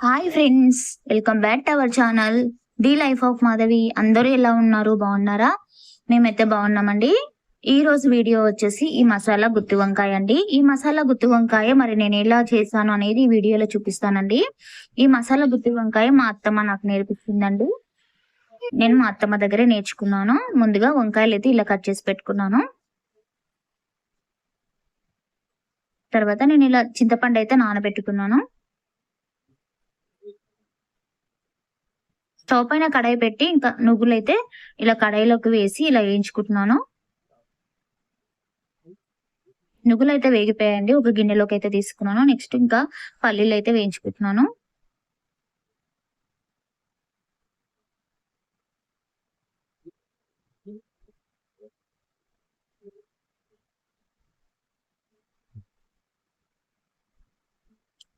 Hi friends welcome back to our channel the life of Madhavi అందరూ ఎలా ఉన్నారు? బాగున్నారా? మేమైతే బాగున్నామండి. ఈ రోజు వీడియో వచ్చేసి ఈ మసాలా గుత్తి వంకాయ అండి. ఈ మసాలా గుత్తి వంకాయ మరి నేను ఎలా చేశాను అనేది ఈ వీడియోలో చూపిస్తానండి. ఈ మసాలా గుత్తి వంకాయ మా అత్తమ్మ నాకు నేర్పించిందండి. నేను మా అత్తమ్మ దగ్గరే నేర్చుకున్నాను. ముందుగా వంకాయలు అయితే ఇలా కట్ చేసి పెట్టుకున్నాను. తర్వాత నేను ఇలా చింతపండు అయితే నానబెట్టుకున్నాను. స్టవ్ పైన కడాయి పెట్టి ఇంకా నువ్వులు అయితే ఇలా కడాయిలోకి వేసి ఇలా వేయించుకుంటున్నాను. నువ్వులు అయితే వేగిపోయాయండి. ఒక గిన్నెలోకి అయితే తీసుకున్నాను. నెక్స్ట్ ఇంకా పల్లీలు అయితే వేయించుకుంటున్నాను.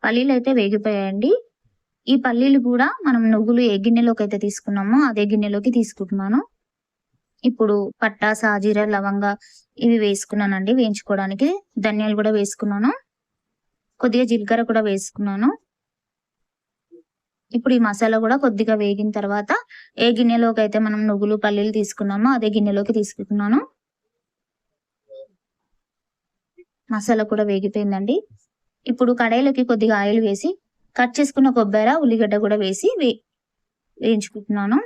పల్లీలు అయితే వేగిపోయాయండి. ఈ పల్లీలు కూడా మనం నువ్వులు ఏ గిన్నెలోకి అయితే తీసుకున్నామో అదే గిన్నెలోకి తీసుకుంటున్నాను. ఇప్పుడు పట్టా సాజీర లవంగ ఇవి వేసుకున్నానండి వేయించుకోవడానికి. ధనియాలు కూడా వేసుకున్నాను. కొద్దిగా జీలకర్ర కూడా వేసుకున్నాను. ఇప్పుడు ఈ మసాలా కూడా కొద్దిగా వేగిన తర్వాత ఏ గిన్నెలోకి అయితే మనం నువ్వులు పల్లీలు తీసుకున్నామో అదే గిన్నెలోకి తీసుకుంటున్నాను. మసాలా కూడా వేగిపోయిందండి. ఇప్పుడు కడాయిలోకి కొద్దిగా ఆయిల్ వేసి కట్ చేసుకున్న కొబ్బరి ఉల్లిగడ్డ కూడా వేసి వే వేయించుకుంటున్నాను.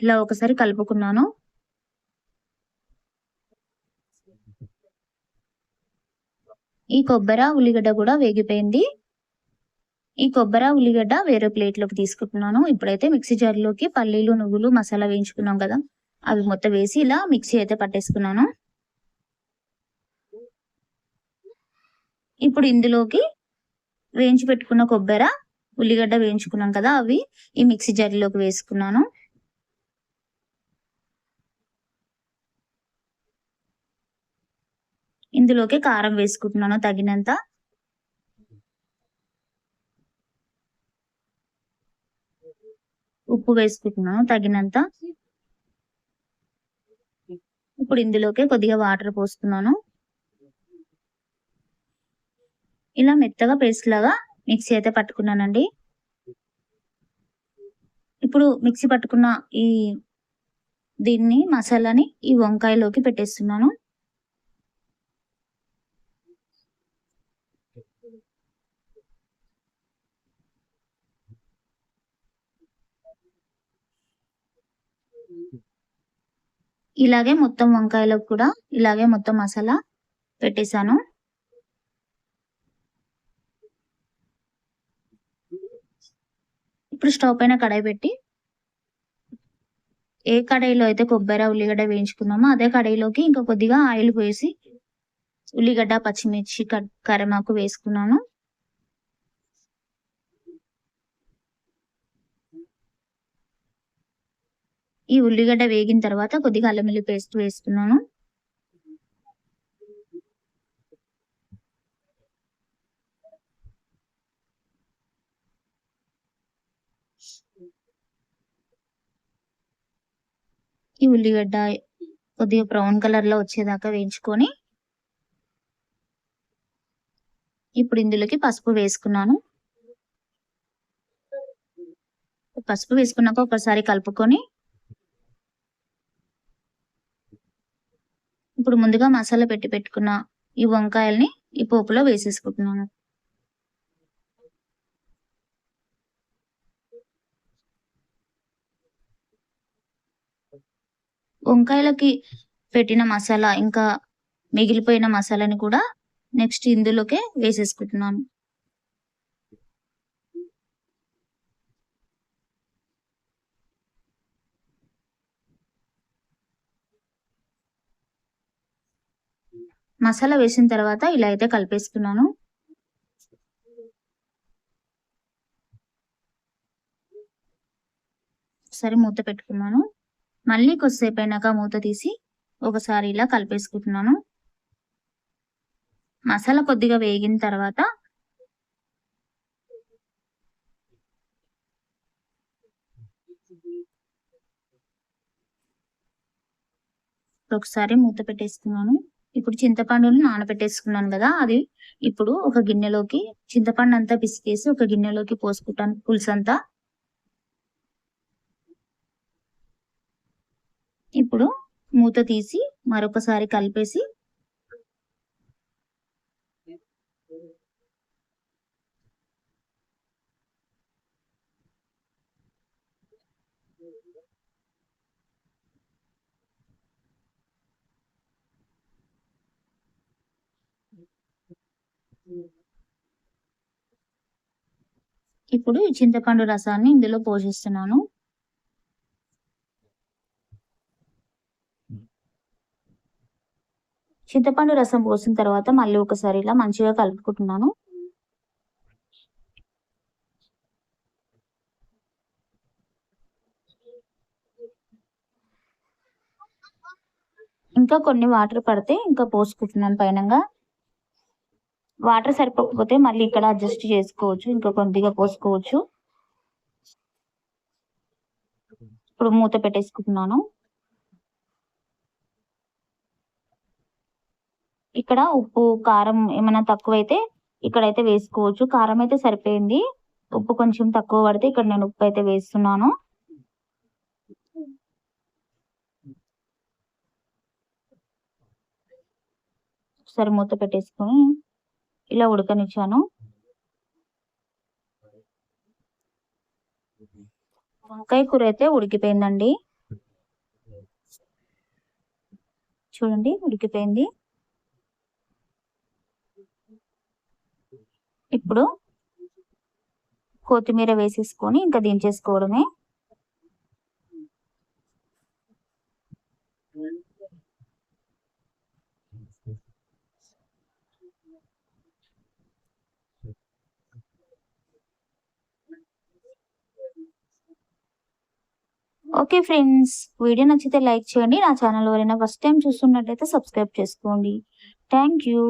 ఇలా ఒకసారి కలుపుకున్నాను. ఈ కొబ్బరి ఉల్లిగడ్డ కూడా వేగిపోయింది. ఈ కొబ్బరి ఉల్లిగడ్డ వేరే ప్లేట్లోకి తీసుకుంటున్నాను. ఇప్పుడైతే మిక్సీ జార్లోకి పల్లీలు నువ్వులు మసాలా వేయించుకున్నాం కదా. అవి మొత్తం వేసి ఇలా మిక్సీ అయితే పట్టేసుకున్నాను. ఇప్పుడు ఇందులోకి వేయించి పెట్టుకున్న కొబ్బరి ఉల్లిగడ్డ వేయించుకున్నాం కదా అవి ఈ మిక్సీ జార్లోకి వేసుకున్నాను. ఇందులోకి కారం వేసుకుంటున్నాను తగినంత. ఉప్పు వేసుకుంటున్నాను తగినంత. ఇప్పుడు ఇందులోకి కొద్దిగా వాటర్ పోస్తున్నాను ఇలా మెత్తగా పేస్ట్ లాగా మిక్సీ అయితే పట్టుకున్నానండి. ఇప్పుడు మిక్సీ పట్టుకున్న ఈ దీన్ని మసాలాని ఈ వంకాయలోకి పెట్టేస్తున్నాను. ఇలాగే మొత్తం వంకాయలకు కూడా ఇలాగే మొత్తం మసాలా పెట్టేశాను. ఇప్పుడు స్టవ్ పైన కడాయి పెట్టి ఏ కడాయిలో అయితే కొబ్బరి ఉల్లిగడ్డ వేయించుకున్నామో అదే కడాయిలోకి ఇంకా కొద్దిగా ఆయిల్ పోసి ఉల్లిగడ్డ పచ్చిమిర్చి కరిమాకు వేసుకున్నాను. ఈ ఉల్లిగడ్డ వేగిన తర్వాత కొద్దిగా అల్లం వెల్లి పేస్ట్ వేసుకున్నాను. ఈ ఉల్లిగడ్డ కొద్దిగా బ్రౌన్ కలర్లో వచ్చేదాకా వేయించుకొని ఇప్పుడు ఇందులోకి పసుపు వేసుకున్నాను. పసుపు వేసుకున్నాక ఒకసారి కలుపుకొని ఇప్పుడు ముందుగా మసాలా పెట్టి పెట్టుకున్న ఈ వంకాయల్ని ఈ పోపులో వేసేసుకుంటున్నాను. వంకాయలకి పెట్టిన మసాలా ఇంకా మిగిలిపోయిన మసాలాని కూడా నెక్స్ట్ ఇందులోకే వేసేసుకుంటున్నాను. మసాలా వేసిన తర్వాత ఇలా అయితే కలిపేసుకున్నాను. సరే మూత పెట్టుకున్నాను. మళ్ళీ కొద్దిసేపు అయినాక మూత తీసి ఒకసారి ఇలా కలిపేసుకుంటున్నాను. మసాలా కొద్దిగా వేగిన తర్వాత ఒకసారి మూత పెట్టేస్తున్నాను ఇప్పుడు చింతపండుని నానబెట్టేసుకున్నాను కదా అది ఇప్పుడు ఒక గిన్నెలోకి చింతపండు అంతా పిసికేసి ఒక గిన్నెలోకి పోసుకుంటాను పులుసు అంతా ఇప్పుడు మూత తీసి మరొకసారి కలిపేసి ఇప్పుడు చింతపండు రసాన్ని ఇందులో పోషిస్తున్నాను. చింతపండు రసం పోసిన తర్వాత మళ్ళీ ఒకసారి ఇలా మంచిగా కలుపుకుంటున్నాను. ఇంకా కొన్ని వాటర్ పడితే ఇంకా పోసుకుంటున్నాను పైనంగా. వాటర్ సరిపోకపోతే మళ్ళీ ఇక్కడ అడ్జస్ట్ చేసుకోవచ్చు ఇంకా కొద్దిగా పోసుకోవచ్చు. ఇప్పుడు మూత పెట్టేసుకుంటున్నాను. ఇక్కడ ఉప్పు కారం ఏమైనా తక్కువైతే ఇక్కడైతే వేసుకోవచ్చు. కారం అయితే సరిపోయింది. ఉప్పు కొంచెం తక్కువ పడితే ఇక్కడ నేను ఉప్పు అయితే వేస్తున్నాను. ఒకసారి మూత పెట్టేసుకొని ఇలా ఉడకనిచ్చాను. వంకాయ కూర అయితే ఉడికిపోయిందండి. చూడండి ఉడికిపోయింది. ఇప్పుడు కొత్తిమీర వేసేసుకొని ఇంకా దించేసుకోవడమే. ఓకే ఫ్రెండ్స్ వీడియో నచ్చితే లైక్ చేయండి. నా ఛానల్ ఎవరైనా ఫస్ట్ టైం చూస్తున్నట్లయితే సబ్స్క్రైబ్ చేసుకోండి. Thank you.